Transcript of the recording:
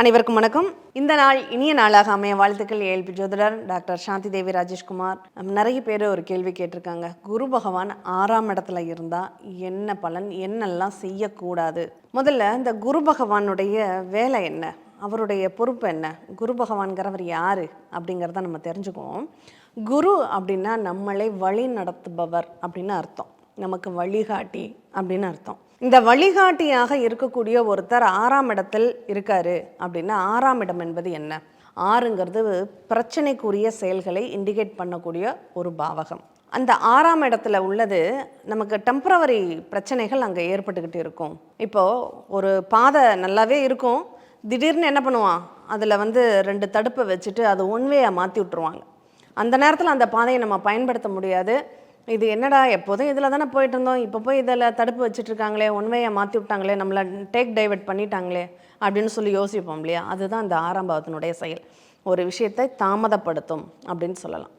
அனைவருக்கும் வணக்கம். இந்த நாள் இனிய நாளாக அமைய வாழ்த்துக்கள் ஏல்பி ஜோதிடர் டாக்டர் சாந்தி தேவி ராஜேஷ்குமார். நிறைய பேர் ஒரு கேள்வி கேட்டிருக்காங்க. குரு பகவான் ஆறாம் இடத்துல இருந்தால் என்ன பலன் என்னெல்லாம் செய்யக்கூடாது? முதல்ல இந்த குரு பகவானுடைய வேலை என்ன? அவருடைய பொறுப்பு என்ன? குரு பகவான்கிறவர் யார்? அப்படிங்கிறத நம்ம தெரிஞ்சுக்குவோம். குரு அப்படின்னா நம்மளை வழி நடத்துபவர் அப்படின்னு அர்த்தம். நமக்கு வழிகாட்டி அப்படின்னு அர்த்தம். இந்த வழிகாட்டியாக இருக்கக்கூடிய ஒருத்தர் ஆறாம் இடத்தில் இருக்காரு அப்படின்னா ஆறாம் இடம் என்பது என்ன? ஆறுங்கிறது பிரச்சனைக்குரிய செயல்களை இண்டிகேட் பண்ணக்கூடிய ஒரு பாவகம். அந்த ஆறாம் இடத்துல உள்ளது நமக்கு டெம்பரவரி பிரச்சனைகள் அங்கே ஏற்பட்டுக்கிட்டு இருக்கும். இப்போது ஒரு பாதை நல்லாவே இருக்கும். திடீர்னு என்ன பண்ணுவான்? அதில் வந்து ரெண்டு தடுப்பை வச்சுட்டு அது ஒன்வேயை மாற்றி விட்ருவாங்க அந்த நேரத்தில் அந்த பாதையை நம்ம பயன்படுத்த முடியாது. இது என்னடா எப்போதும் இதில் தானே போயிட்டு இருந்தோம் இப்போ போய் இதில் தடுப்பு வச்சுட்ருக்காங்களே உண்மையை மாற்றி விட்டாங்களே நம்மளை டேக் டைவர்ட் பண்ணிட்டாங்களே அப்படின்னு சொல்லி யோசிப்போம் இல்லையா? அதுதான் அந்த ஆறாம் பாவத்தினுடைய செயல். ஒரு விஷயத்தை தாமதப்படுத்தும் அப்படின்னு சொல்லலாம்.